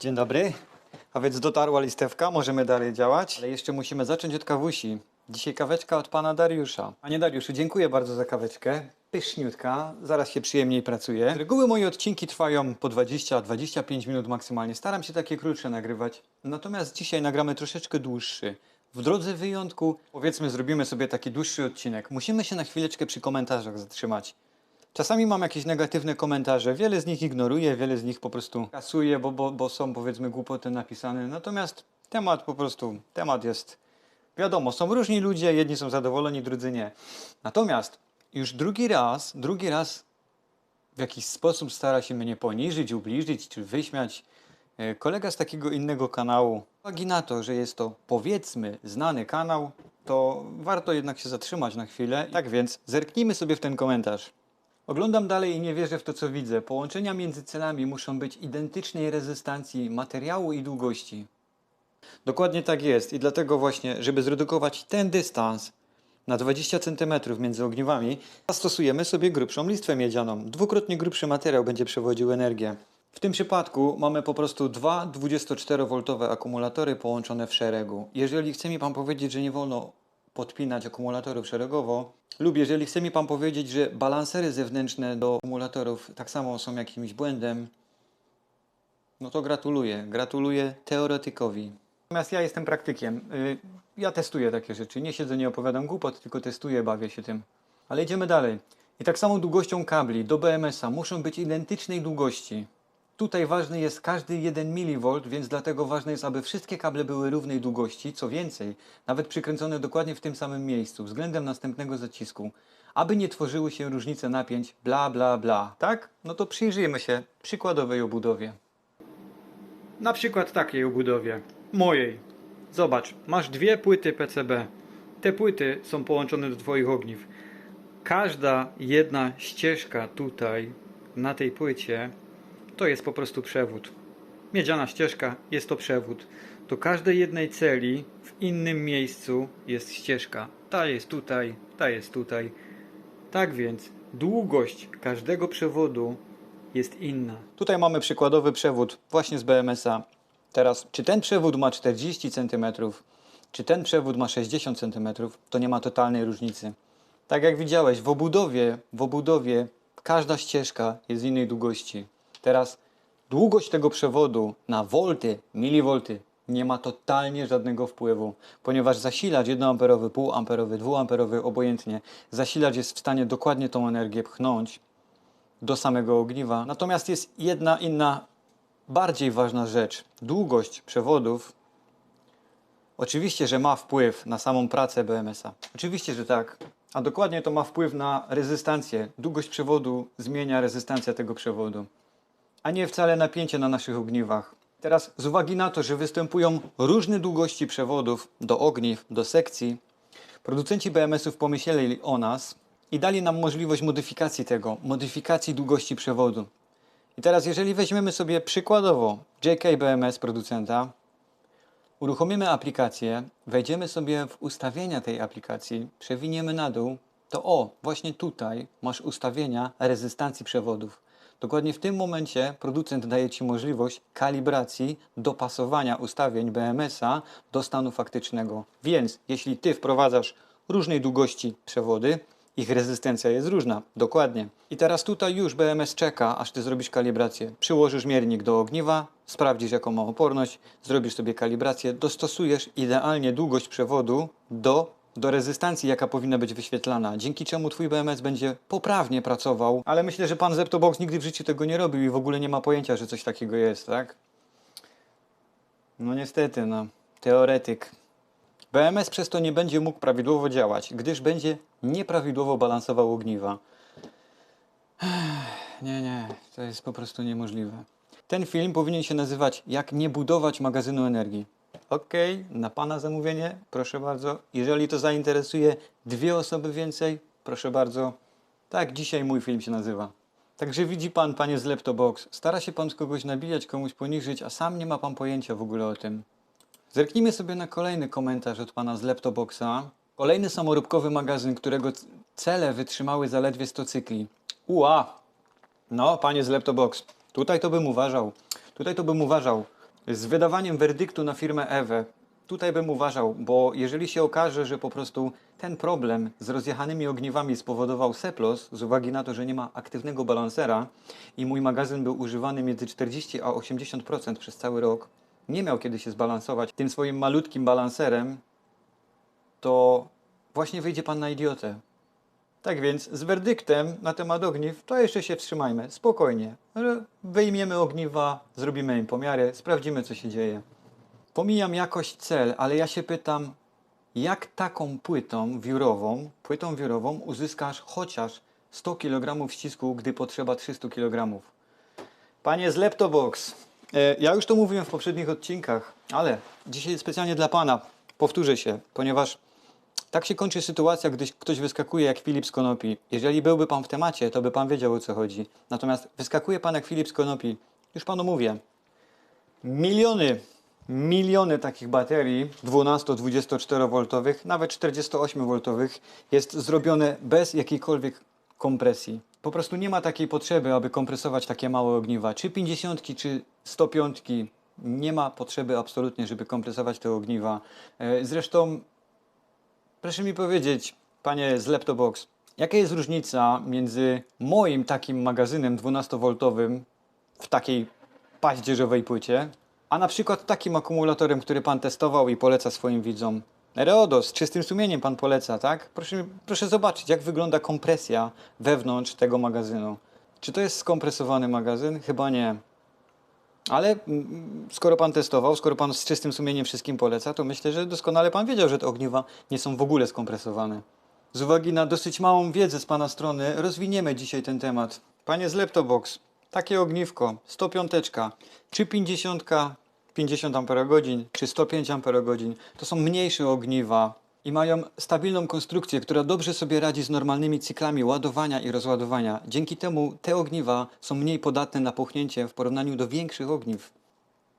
Dzień dobry. A więc dotarła listewka, możemy dalej działać, ale jeszcze musimy zacząć od kawusi. Dzisiaj kaweczka od pana Dariusza. Panie Dariuszu, dziękuję bardzo za kaweczkę. Pyszniutka, zaraz się przyjemniej pracuje. Z reguły moje odcinki trwają po 20-25 minut maksymalnie. Staram się takie krótsze nagrywać. Natomiast dzisiaj nagramy troszeczkę dłuższy. W drodze wyjątku, powiedzmy, zrobimy sobie taki dłuższy odcinek. Musimy się na chwileczkę przy komentarzach zatrzymać. Czasami mam jakieś negatywne komentarze, wiele z nich ignoruję, wiele z nich po prostu kasuję, bo, bo, bo są powiedzmy głupoty napisane. Natomiast temat po prostu, temat jest wiadomo, są różni ludzie, jedni są zadowoleni, drudzy nie. Natomiast już drugi raz, drugi raz w jakiś sposób stara się mnie poniżyć, ubliżyć czy wyśmiać e, kolega z takiego innego kanału. Uwagi na to, że jest to powiedzmy znany kanał, to warto jednak się zatrzymać na chwilę. Tak więc zerknijmy sobie w ten komentarz. Oglądam dalej i nie wierzę w to, co widzę. Połączenia między celami muszą być identycznej rezystancji materiału i długości. Dokładnie tak jest i dlatego właśnie, żeby zredukować ten dystans na 20 cm między ogniwami, zastosujemy sobie grubszą listwę miedzianą. Dwukrotnie grubszy materiał będzie przewodził energię. W tym przypadku mamy po prostu dwa 24V akumulatory połączone w szeregu. Jeżeli chce mi Pan powiedzieć, że nie wolno podpinać akumulatorów szeregowo, lub jeżeli chce mi Pan powiedzieć, że balansery zewnętrzne do akumulatorów tak samo są jakimś błędem, no to gratuluję. Gratuluję teoretykowi. Natomiast ja jestem praktykiem. Y, Ja testuję takie rzeczy. Nie siedzę, nie opowiadam głupot, tylko testuję, bawię się tym. Ale idziemy dalej. I tak samo długością kabli do BMS-a muszą być identycznej długości. Tutaj ważny jest każdy 1 mV, więc dlatego ważne jest, aby wszystkie kable były równej długości. Co więcej, nawet przykręcone dokładnie w tym samym miejscu, względem następnego zacisku, aby nie tworzyły się różnice napięć, bla bla bla. Tak? No to przyjrzyjmy się przykładowej obudowie. Na przykład takiej obudowie. Mojej. Zobacz, masz dwie płyty PCB. Te płyty są połączone do Twoich ogniw. Każda jedna ścieżka tutaj, na tej płycie, to jest po prostu przewód. Miedziana ścieżka jest to przewód. Do każdej jednej celi w innym miejscu jest ścieżka. Ta jest tutaj, ta jest tutaj. Tak więc długość każdego przewodu jest inna. Tutaj mamy przykładowy przewód właśnie z BMS-a. Teraz, czy ten przewód ma 40 cm, czy ten przewód ma 60 cm, to nie ma totalnej różnicy. Tak jak widziałeś, w obudowie, w obudowie każda ścieżka jest innej długości. Teraz długość tego przewodu na wolty, milivolty nie ma totalnie żadnego wpływu, ponieważ zasilacz 1A, półamperowy, 2A, obojętnie, zasilacz jest w stanie dokładnie tą energię pchnąć do samego ogniwa. Natomiast jest jedna inna, bardziej ważna rzecz. Długość przewodów oczywiście, że ma wpływ na samą pracę BMS-a. Oczywiście, że tak. A dokładnie to ma wpływ na rezystancję. Długość przewodu zmienia rezystancja tego przewodu, a nie wcale napięcie na naszych ogniwach. Teraz z uwagi na to, że występują różne długości przewodów do ogniw, do sekcji, producenci BMS-ów pomyśleli o nas i dali nam możliwość modyfikacji tego, modyfikacji długości przewodu. I teraz jeżeli weźmiemy sobie przykładowo JK BMS producenta, uruchomimy aplikację, wejdziemy sobie w ustawienia tej aplikacji, przewiniemy na dół, to o, właśnie tutaj masz ustawienia rezystancji przewodów. Dokładnie w tym momencie producent daje Ci możliwość kalibracji, dopasowania ustawień BMS-a do stanu faktycznego. Więc jeśli Ty wprowadzasz różnej długości przewody, ich rezystencja jest różna, dokładnie. I teraz tutaj już BMS czeka, aż Ty zrobisz kalibrację. Przyłożysz miernik do ogniwa, sprawdzisz jaką ma oporność, zrobisz sobie kalibrację, dostosujesz idealnie długość przewodu do do rezystancji, jaka powinna być wyświetlana, dzięki czemu Twój BMS będzie poprawnie pracował. Ale myślę, że pan Zeptobox nigdy w życiu tego nie robił i w ogóle nie ma pojęcia, że coś takiego jest, tak? No niestety, no. Teoretyk. BMS przez to nie będzie mógł prawidłowo działać, gdyż będzie nieprawidłowo balansował ogniwa. Nie, nie, to jest po prostu niemożliwe. Ten film powinien się nazywać Jak nie budować magazynu energii. Okej, na Pana zamówienie, proszę bardzo. Jeżeli to zainteresuje dwie osoby więcej, proszę bardzo. Tak, dzisiaj mój film się nazywa. Także widzi Pan, Panie z Leptobox, stara się Pan z kogoś nabijać, komuś poniżyć, a sam nie ma Pan pojęcia w ogóle o tym. Zerknijmy sobie na kolejny komentarz od Pana z Leptoboxa. Kolejny samoróbkowy magazyn, którego cele wytrzymały zaledwie 100 cykli. Ua! No, Panie z Leptobox, tutaj to bym uważał. Tutaj to bym uważał. Z wydawaniem werdyktu na firmę Ewę. Tutaj bym uważał, bo jeżeli się okaże, że po prostu ten problem z rozjechanymi ogniwami spowodował seplos, z uwagi na to, że nie ma aktywnego balansera i mój magazyn był używany między 40 a 80% przez cały rok, nie miał kiedy się zbalansować tym swoim malutkim balanserem, to właśnie wyjdzie pan na idiotę. Tak więc z werdyktem na temat ogniw to jeszcze się wstrzymajmy, spokojnie. Wyjmiemy ogniwa, zrobimy im pomiary, sprawdzimy co się dzieje. Pomijam jakość cel, ale ja się pytam, jak taką płytą wiórową, płytą wiórową uzyskasz chociaż 100 kg ścisku, gdy potrzeba 300 kg? Panie z Leptobox, e, ja już to mówiłem w poprzednich odcinkach, ale dzisiaj specjalnie dla Pana powtórzę się, ponieważ tak się kończy sytuacja, gdy ktoś wyskakuje jak Filip z Konopi. Jeżeli byłby Pan w temacie, to by Pan wiedział o co chodzi. Natomiast wyskakuje Pan jak Filip z Konopi, już Panu mówię, miliony, miliony takich baterii 12-24V, nawet 48V jest zrobione bez jakiejkolwiek kompresji. Po prostu nie ma takiej potrzeby, aby kompresować takie małe ogniwa. Czy 50, czy 105. Nie ma potrzeby absolutnie, żeby kompresować te ogniwa. E, Zresztą Proszę mi powiedzieć, panie z Leptobox, jaka jest różnica między moim takim magazynem 12V w takiej paździerzowej płycie, a na przykład takim akumulatorem, który pan testował i poleca swoim widzom? Reodo, z czystym sumieniem pan poleca, tak? Proszę, proszę zobaczyć, jak wygląda kompresja wewnątrz tego magazynu. Czy to jest skompresowany magazyn? Chyba nie. Ale mm, skoro pan testował, skoro pan z czystym sumieniem wszystkim poleca, to myślę, że doskonale pan wiedział, że te ogniwa nie są w ogóle skompresowane. Z uwagi na dosyć małą wiedzę z pana strony, rozwiniemy dzisiaj ten temat. Panie z Leptobox, takie ogniwko, 105, czy 50, 50 Ah, czy 105 Ah, to są mniejsze ogniwa i mają stabilną konstrukcję, która dobrze sobie radzi z normalnymi cyklami ładowania i rozładowania. Dzięki temu te ogniwa są mniej podatne na puchnięcie w porównaniu do większych ogniw.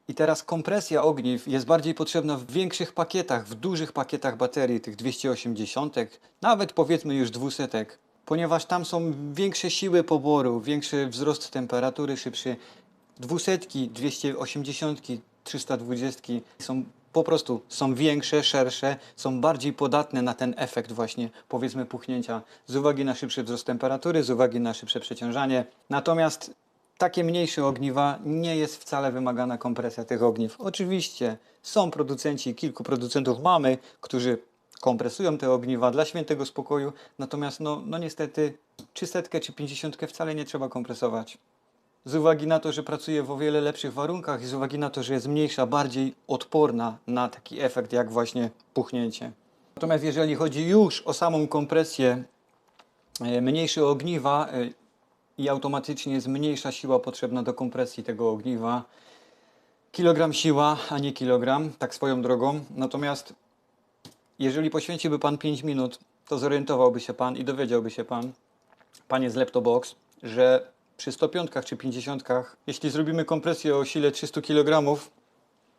I teraz kompresja ogniw jest bardziej potrzebna w większych pakietach, w dużych pakietach baterii, tych 280, nawet powiedzmy już 200, ponieważ tam są większe siły poboru, większy wzrost temperatury, szybszy. 200, 280, 320 są po prostu są większe, szersze, są bardziej podatne na ten efekt właśnie powiedzmy puchnięcia z uwagi na szybszy wzrost temperatury, z uwagi na szybsze przeciążanie. Natomiast takie mniejsze ogniwa nie jest wcale wymagana kompresja tych ogniw. Oczywiście są producenci, kilku producentów mamy, którzy kompresują te ogniwa dla świętego spokoju, natomiast no, no niestety czy setkę, czy pięćdziesiątkę wcale nie trzeba kompresować. Z uwagi na to, że pracuje w o wiele lepszych warunkach i z uwagi na to, że jest mniejsza, bardziej odporna na taki efekt jak właśnie puchnięcie. Natomiast jeżeli chodzi już o samą kompresję, e, mniejsze ogniwa e, i automatycznie jest mniejsza siła potrzebna do kompresji tego ogniwa. Kilogram siła, a nie kilogram, tak swoją drogą. Natomiast jeżeli poświęciłby Pan 5 minut, to zorientowałby się Pan i dowiedziałby się Pan, Panie z Leptobox, że przy 105 czy 50, jeśli zrobimy kompresję o sile 300 kg,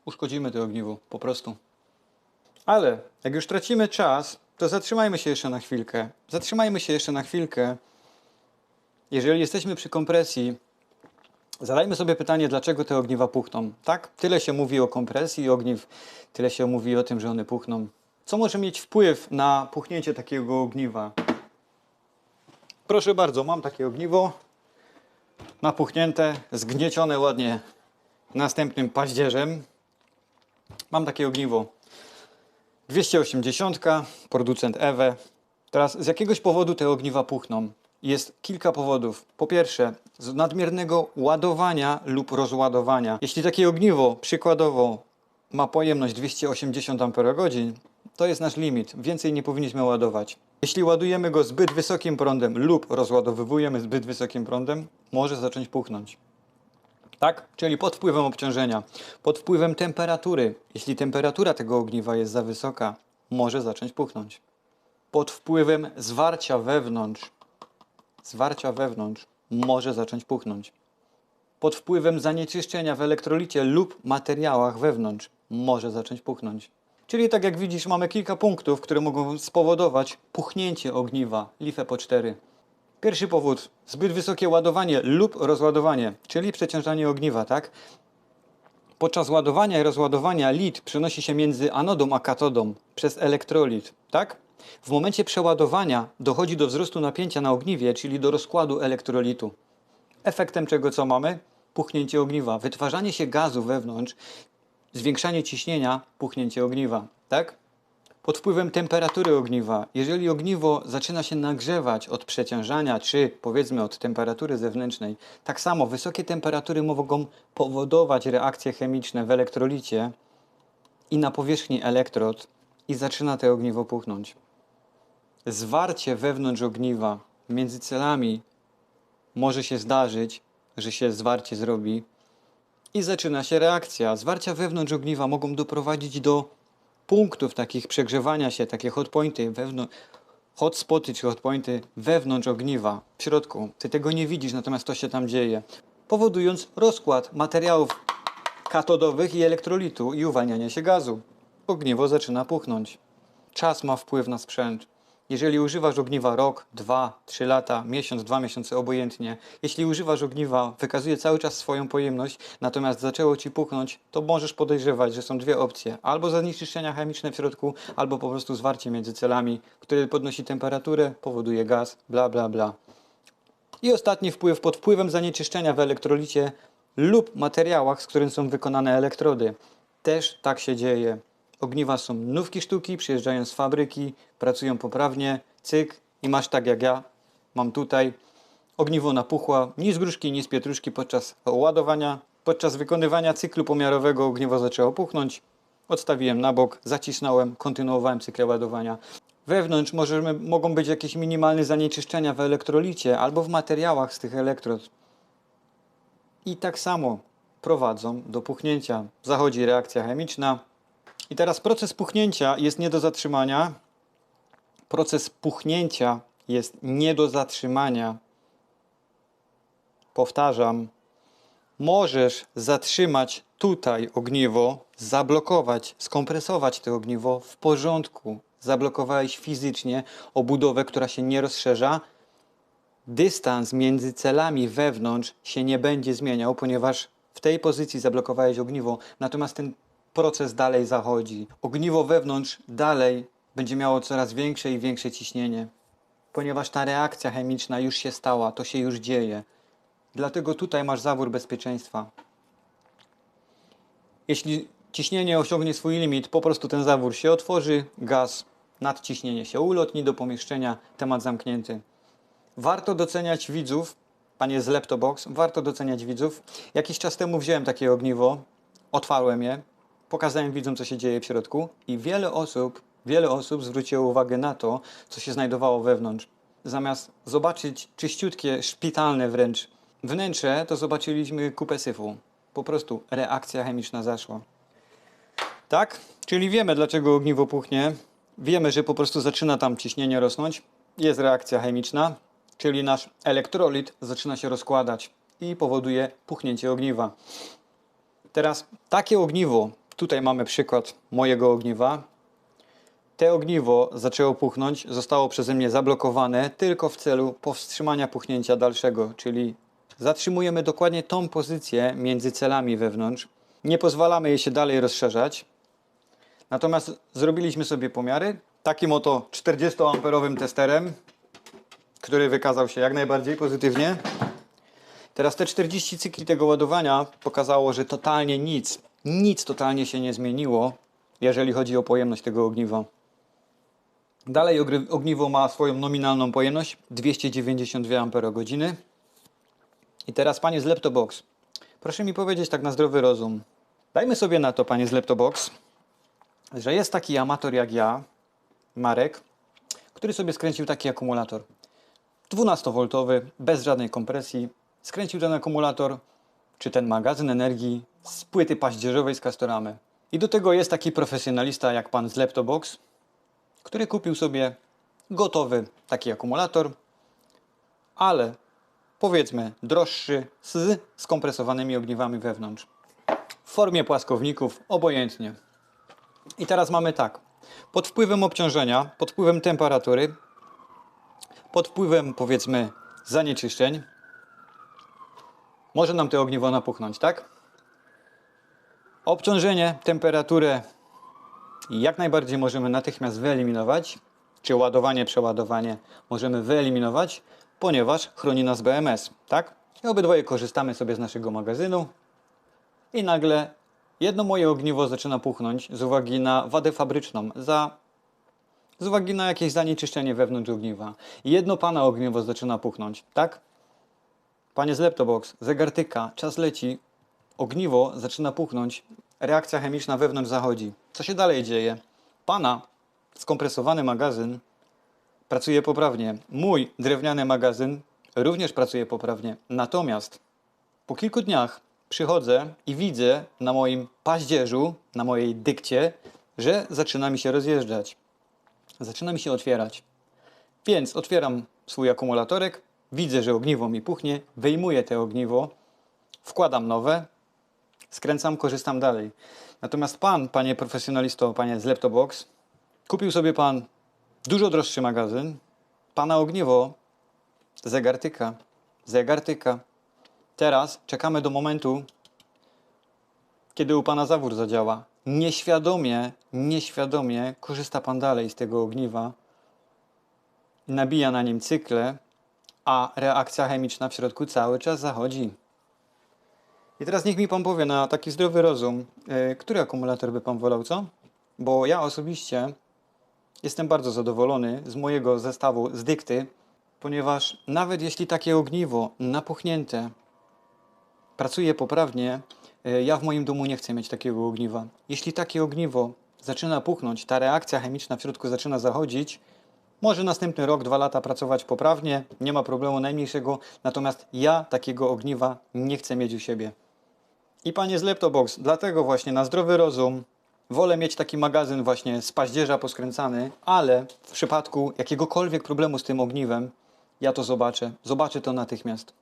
uszkodzimy to ogniwo, po prostu. Ale jak już tracimy czas, to zatrzymajmy się jeszcze na chwilkę. Zatrzymajmy się jeszcze na chwilkę. Jeżeli jesteśmy przy kompresji, zadajmy sobie pytanie, dlaczego te ogniwa puchną. Tak? Tyle się mówi o kompresji ogniw, tyle się mówi o tym, że one puchną. Co może mieć wpływ na puchnięcie takiego ogniwa? Proszę bardzo, mam takie ogniwo napuchnięte, zgniecione ładnie następnym paździerzem. Mam takie ogniwo 280, producent Ewe. Teraz z jakiegoś powodu te ogniwa puchną. Jest kilka powodów. Po pierwsze, z nadmiernego ładowania lub rozładowania. Jeśli takie ogniwo przykładowo ma pojemność 280 Ah, to jest nasz limit. Więcej nie powinniśmy ładować. Jeśli ładujemy go zbyt wysokim prądem lub rozładowywujemy zbyt wysokim prądem, może zacząć puchnąć. Tak? Czyli pod wpływem obciążenia, pod wpływem temperatury. Jeśli temperatura tego ogniwa jest za wysoka, może zacząć puchnąć. Pod wpływem zwarcia wewnątrz, zwarcia wewnątrz może zacząć puchnąć. Pod wpływem zanieczyszczenia w elektrolicie lub materiałach wewnątrz może zacząć puchnąć. Czyli tak jak widzisz, mamy kilka punktów, które mogą spowodować puchnięcie ogniwa LiFe po 4. Pierwszy powód zbyt wysokie ładowanie lub rozładowanie, czyli przeciążanie ogniwa, tak? Podczas ładowania i rozładowania lit przenosi się między anodą a katodą przez elektrolit, tak? W momencie przeładowania dochodzi do wzrostu napięcia na ogniwie, czyli do rozkładu elektrolitu. Efektem czego co mamy? Puchnięcie ogniwa, wytwarzanie się gazu wewnątrz, zwiększanie ciśnienia, puchnięcie ogniwa, tak? Pod wpływem temperatury ogniwa, jeżeli ogniwo zaczyna się nagrzewać od przeciążania, czy powiedzmy od temperatury zewnętrznej, tak samo wysokie temperatury mogą powodować reakcje chemiczne w elektrolicie i na powierzchni elektrod i zaczyna to ogniwo puchnąć. Zwarcie wewnątrz ogniwa między celami może się zdarzyć, że się zwarcie zrobi i zaczyna się reakcja. Zwarcia wewnątrz ogniwa mogą doprowadzić do punktów takich przegrzewania się, takie hotpointy wewnątrz, hotspoty czy hotpointy wewnątrz ogniwa, w środku. Ty tego nie widzisz, natomiast to się tam dzieje, powodując rozkład materiałów katodowych i elektrolitu i uwalnianie się gazu. Ogniwo zaczyna puchnąć. Czas ma wpływ na sprzęt. Jeżeli używasz ogniwa rok, dwa, trzy lata, miesiąc, dwa miesiące, obojętnie. Jeśli używasz ogniwa, wykazuje cały czas swoją pojemność, natomiast zaczęło ci puchnąć, to możesz podejrzewać, że są dwie opcje. Albo zanieczyszczenia chemiczne w środku, albo po prostu zwarcie między celami, które podnosi temperaturę, powoduje gaz, bla bla bla. I ostatni wpływ pod wpływem zanieczyszczenia w elektrolicie lub materiałach, z których są wykonane elektrody. Też tak się dzieje. Ogniwa są nówki sztuki, przyjeżdżają z fabryki, pracują poprawnie, cyk i masz tak jak ja, mam tutaj. Ogniwo napuchła, ni z gruszki, ni z pietruszki podczas ładowania. Podczas wykonywania cyklu pomiarowego ogniwo zaczęło puchnąć. Odstawiłem na bok, zacisnąłem, kontynuowałem cykl ładowania. Wewnątrz możemy, mogą być jakieś minimalne zanieczyszczenia w elektrolicie albo w materiałach z tych elektrod. I tak samo prowadzą do puchnięcia. Zachodzi reakcja chemiczna. I teraz proces puchnięcia jest nie do zatrzymania. Proces puchnięcia jest nie do zatrzymania. Powtarzam, możesz zatrzymać tutaj ogniwo, zablokować, skompresować to ogniwo w porządku. Zablokowałeś fizycznie obudowę, która się nie rozszerza. Dystans między celami wewnątrz się nie będzie zmieniał, ponieważ w tej pozycji zablokowałeś ogniwo, natomiast ten proces dalej zachodzi. Ogniwo wewnątrz dalej będzie miało coraz większe i większe ciśnienie, ponieważ ta reakcja chemiczna już się stała, to się już dzieje. Dlatego tutaj masz zawór bezpieczeństwa. Jeśli ciśnienie osiągnie swój limit, po prostu ten zawór się otworzy, gaz, nadciśnienie się ulotni do pomieszczenia, temat zamknięty. Warto doceniać widzów, panie z Leptobox, warto doceniać widzów. Jakiś czas temu wziąłem takie ogniwo, otwarłem je, pokazałem widzom, co się dzieje w środku i wiele osób, wiele osób zwróciło uwagę na to, co się znajdowało wewnątrz. Zamiast zobaczyć czyściutkie, szpitalne wręcz wnętrze, to zobaczyliśmy kupę syfu. Po prostu reakcja chemiczna zaszła. Tak? Czyli wiemy, dlaczego ogniwo puchnie. Wiemy, że po prostu zaczyna tam ciśnienie rosnąć. Jest reakcja chemiczna, czyli nasz elektrolit zaczyna się rozkładać i powoduje puchnięcie ogniwa. Teraz takie ogniwo, tutaj mamy przykład mojego ogniwa. Te ogniwo zaczęło puchnąć, zostało przeze mnie zablokowane tylko w celu powstrzymania puchnięcia dalszego, czyli zatrzymujemy dokładnie tą pozycję między celami wewnątrz. Nie pozwalamy jej się dalej rozszerzać. Natomiast zrobiliśmy sobie pomiary takim oto 40-amperowym testerem, który wykazał się jak najbardziej pozytywnie. Teraz te 40 cykli tego ładowania pokazało, że totalnie nic, nic totalnie się nie zmieniło, jeżeli chodzi o pojemność tego ogniwa. Dalej ogniwo ma swoją nominalną pojemność 292 Ah. I teraz panie z Leptobox, proszę mi powiedzieć tak na zdrowy rozum. Dajmy sobie na to, panie z Leptobox, że jest taki amator jak ja, Marek, który sobie skręcił taki akumulator. 12V, bez żadnej kompresji. Skręcił ten akumulator, czy ten magazyn energii z płyty paździerzowej z Castoramy. I do tego jest taki profesjonalista jak pan z Leptobox, który kupił sobie gotowy taki akumulator, ale powiedzmy droższy z skompresowanymi ogniwami wewnątrz. W formie płaskowników, obojętnie. I teraz mamy tak. Pod wpływem obciążenia, pod wpływem temperatury, pod wpływem powiedzmy zanieczyszczeń, może nam to ogniwo napuchnąć, tak? Obciążenie, temperaturę jak najbardziej możemy natychmiast wyeliminować, czy ładowanie, przeładowanie możemy wyeliminować, ponieważ chroni nas BMS, tak? I obydwoje korzystamy sobie z naszego magazynu i nagle jedno moje ogniwo zaczyna puchnąć z uwagi na wadę fabryczną, za, z uwagi na jakieś zanieczyszczenie wewnątrz ogniwa. I jedno pana ogniwo zaczyna puchnąć, tak? Panie z Leptobox, zegar tyka, czas leci, ogniwo zaczyna puchnąć, reakcja chemiczna wewnątrz zachodzi. Co się dalej dzieje? Pana skompresowany magazyn pracuje poprawnie. Mój drewniany magazyn również pracuje poprawnie. Natomiast po kilku dniach przychodzę i widzę na moim paździerzu, na mojej dykcie, że zaczyna mi się rozjeżdżać. Zaczyna mi się otwierać. Więc otwieram swój akumulatorek, widzę, że ogniwo mi puchnie, wyjmuję te ogniwo, wkładam nowe, skręcam, korzystam dalej. Natomiast pan, panie profesjonalisto, panie z Leptobox, kupił sobie pan dużo droższy magazyn, pana ogniwo, zegar tyka, zegar tyka. Teraz czekamy do momentu, kiedy u pana zawór zadziała. Nieświadomie, nieświadomie korzysta pan dalej z tego ogniwa, nabija na nim cykle, a reakcja chemiczna w środku cały czas zachodzi. I teraz niech mi pan powie na taki zdrowy rozum, yy, który akumulator by pan wolał, co? Bo ja osobiście jestem bardzo zadowolony z mojego zestawu z dykty, ponieważ nawet jeśli takie ogniwo napuchnięte pracuje poprawnie, yy, ja w moim domu nie chcę mieć takiego ogniwa. Jeśli takie ogniwo zaczyna puchnąć, ta reakcja chemiczna w środku zaczyna zachodzić, może następny rok, dwa lata pracować poprawnie, nie ma problemu najmniejszego, natomiast ja takiego ogniwa nie chcę mieć u siebie. I panie z Leptobox, dlatego właśnie na zdrowy rozum wolę mieć taki magazyn właśnie z paździerza poskręcany, ale w przypadku jakiegokolwiek problemu z tym ogniwem, ja to zobaczę. Zobaczę to natychmiast.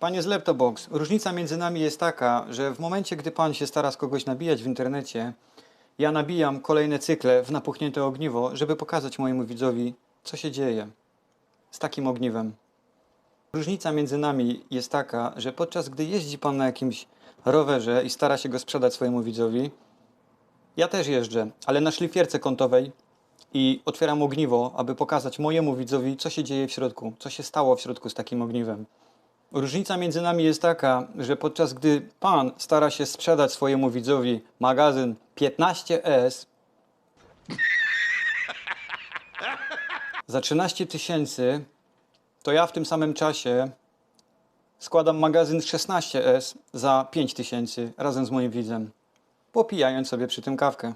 Panie z Leptobox, różnica między nami jest taka, że w momencie, gdy pan się stara z kogoś nabijać w internecie, ja nabijam kolejne cykle w napuchnięte ogniwo, żeby pokazać mojemu widzowi, co się dzieje z takim ogniwem. Różnica między nami jest taka, że podczas gdy jeździ pan na jakimś rowerze i stara się go sprzedać swojemu widzowi, ja też jeżdżę, ale na szlifierce kątowej i otwieram ogniwo, aby pokazać mojemu widzowi, co się dzieje w środku, co się stało w środku z takim ogniwem. Różnica między nami jest taka, że podczas gdy pan stara się sprzedać swojemu widzowi magazyn 15S za 13 tysięcy, to ja w tym samym czasie składam magazyn 16S za 5 tysięcy razem z moim widzem, popijając sobie przy tym kawkę.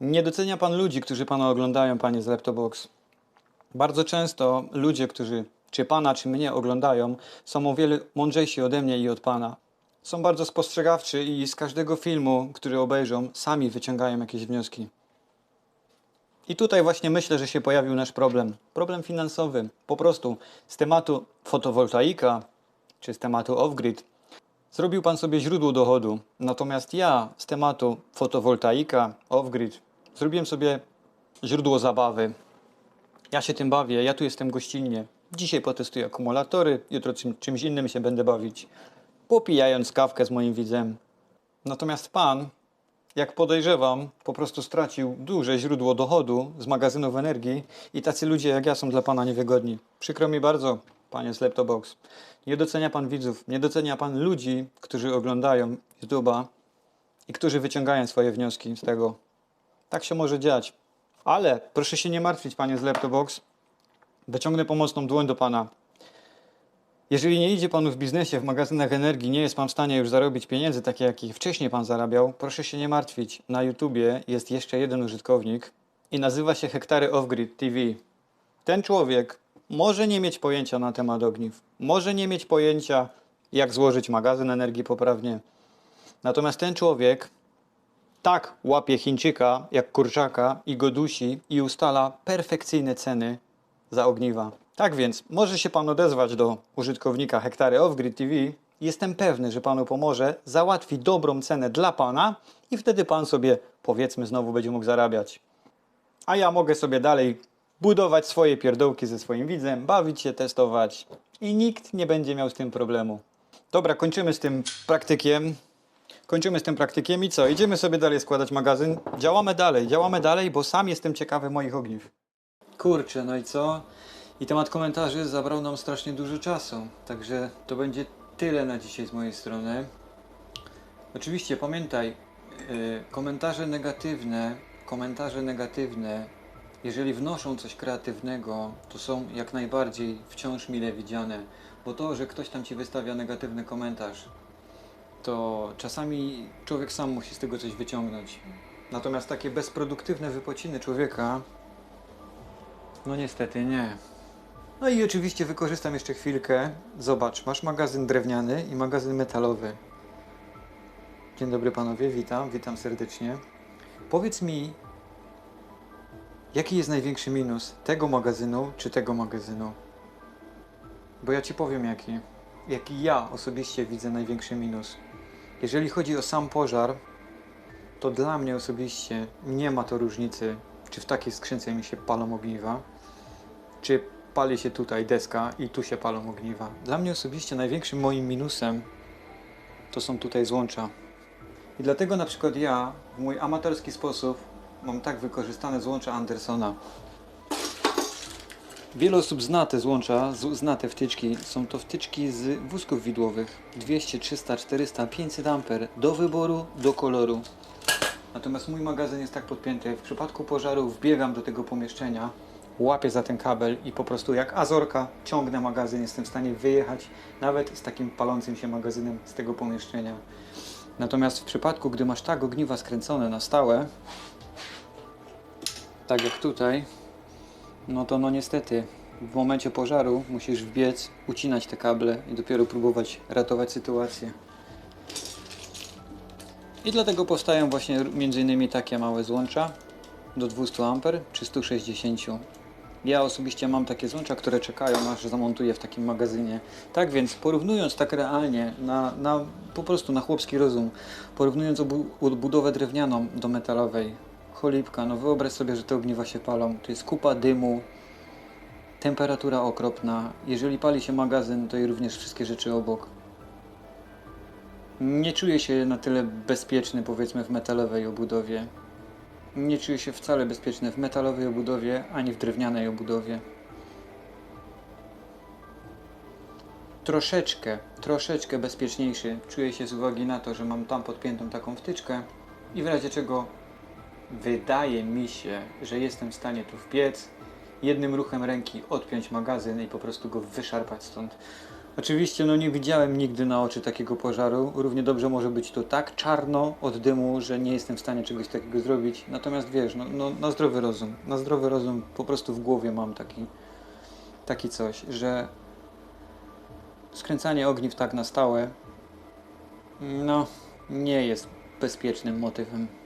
Nie docenia pan ludzi, którzy pana oglądają, panie z Laptobox. Bardzo często ludzie, którzy czy pana, czy mnie oglądają, są o wiele mądrzejsi ode mnie i od pana. Są bardzo spostrzegawczy i z każdego filmu, który obejrzą, sami wyciągają jakieś wnioski. I tutaj właśnie myślę, że się pojawił nasz problem. Problem finansowy. Po prostu z tematu fotowoltaika czy z tematu off-grid zrobił pan sobie źródło dochodu. Natomiast ja z tematu fotowoltaika, off-grid zrobiłem sobie źródło zabawy. Ja się tym bawię, ja tu jestem gościnnie. Dzisiaj potestuję akumulatory, jutro czym, czymś innym się będę bawić, popijając kawkę z moim widzem. Natomiast pan, jak podejrzewam, po prostu stracił duże źródło dochodu z magazynów energii i tacy ludzie jak ja są dla pana niewygodni. Przykro mi bardzo, panie z Laptobox. Nie docenia pan widzów, nie docenia pan ludzi, którzy oglądają YouTube'a i którzy wyciągają swoje wnioski z tego. Tak się może dziać. Ale proszę się nie martwić, panie z Laptobox. Wyciągnę pomocną dłoń do Pana. Jeżeli nie idzie Panu w biznesie, w magazynach energii, nie jest Pan w stanie już zarobić pieniędzy takie, jakich wcześniej Pan zarabiał, proszę się nie martwić. Na YouTubie jest jeszcze jeden użytkownik i nazywa się Hektary Off-Grid TV. Ten człowiek może nie mieć pojęcia na temat ogniw, może nie mieć pojęcia, jak złożyć magazyn energii poprawnie. Natomiast ten człowiek tak łapie Chińczyka jak kurczaka i go dusi i ustala perfekcyjne ceny za ogniwa. Tak więc może się Pan odezwać do użytkownika Hektary Off-Grid TV. Jestem pewny, że Panu pomoże, załatwi dobrą cenę dla Pana i wtedy Pan sobie, powiedzmy, znowu będzie mógł zarabiać. A ja mogę sobie dalej budować swoje pierdołki ze swoim widzem, bawić się, testować i nikt nie będzie miał z tym problemu. Dobra, kończymy z tym praktykiem. Kończymy z tym praktykiem i co? Idziemy sobie dalej składać magazyn. Działamy dalej, działamy dalej, bo sam jestem ciekawy moich ogniw. Kurczę, no i co? I temat komentarzy zabrał nam strasznie dużo czasu. Także to będzie tyle na dzisiaj z mojej strony. Oczywiście pamiętaj, yy, komentarze negatywne, komentarze negatywne, jeżeli wnoszą coś kreatywnego, to są jak najbardziej wciąż mile widziane. Bo to, że ktoś tam ci wystawia negatywny komentarz, to czasami człowiek sam musi z tego coś wyciągnąć. Natomiast takie bezproduktywne wypociny człowieka, no niestety nie. No i oczywiście wykorzystam jeszcze chwilkę. Zobacz, masz magazyn drewniany i magazyn metalowy. Dzień dobry panowie, witam, witam serdecznie. Powiedz mi, jaki jest największy minus tego magazynu czy tego magazynu? Bo ja ci powiem jaki. Jaki ja osobiście widzę największy minus. Jeżeli chodzi o sam pożar, to dla mnie osobiście nie ma to różnicy, czy w takiej skrzynce mi się palą ogniwa, czy pali się tutaj deska i tu się palą ogniwa. Dla mnie osobiście największym moim minusem to są tutaj złącza. I dlatego na przykład ja w mój amatorski sposób mam tak wykorzystane złącza Andersona. Wiele osób zna te złącza, zna te wtyczki. Są to wtyczki z wózków widłowych. 200, 300, 400, 500 amper do wyboru, do koloru. Natomiast mój magazyn jest tak podpięty. W przypadku pożaru wbiegam do tego pomieszczenia, łapię za ten kabel i po prostu jak azorka ciągnę magazyn. Jestem w stanie wyjechać nawet z takim palącym się magazynem z tego pomieszczenia. Natomiast w przypadku, gdy masz tak ogniwa skręcone na stałe, tak jak tutaj, no to no niestety w momencie pożaru musisz wbiec, ucinać te kable i dopiero próbować ratować sytuację. I dlatego powstają właśnie innymi takie małe złącza do 200 A czy 160. Ja osobiście mam takie złącza, które czekają aż zamontuję w takim magazynie. Tak więc porównując tak realnie na, na po prostu na chłopski rozum, porównując odbudowę drewnianą do metalowej, cholipka, no wyobraź sobie, że te ogniwa się palą. To jest kupa dymu, temperatura okropna. Jeżeli pali się magazyn, to i również wszystkie rzeczy obok. Nie czuję się na tyle bezpieczny, powiedzmy, w metalowej obudowie. Nie czuję się wcale bezpieczny w metalowej obudowie, ani w drewnianej obudowie. Troszeczkę, troszeczkę bezpieczniejszy czuję się z uwagi na to, że mam tam podpiętą taką wtyczkę i w razie czego wydaje mi się, że jestem w stanie tu wbiec, jednym ruchem ręki odpiąć magazyn i po prostu go wyszarpać stąd. Oczywiście no nie widziałem nigdy na oczy takiego pożaru. Równie dobrze może być to tak czarno od dymu, że nie jestem w stanie czegoś takiego zrobić. Natomiast wiesz, no, no, na zdrowy rozum, na zdrowy rozum po prostu w głowie mam taki, taki coś, że skręcanie ogniw tak na stałe, no nie jest bezpiecznym motywem.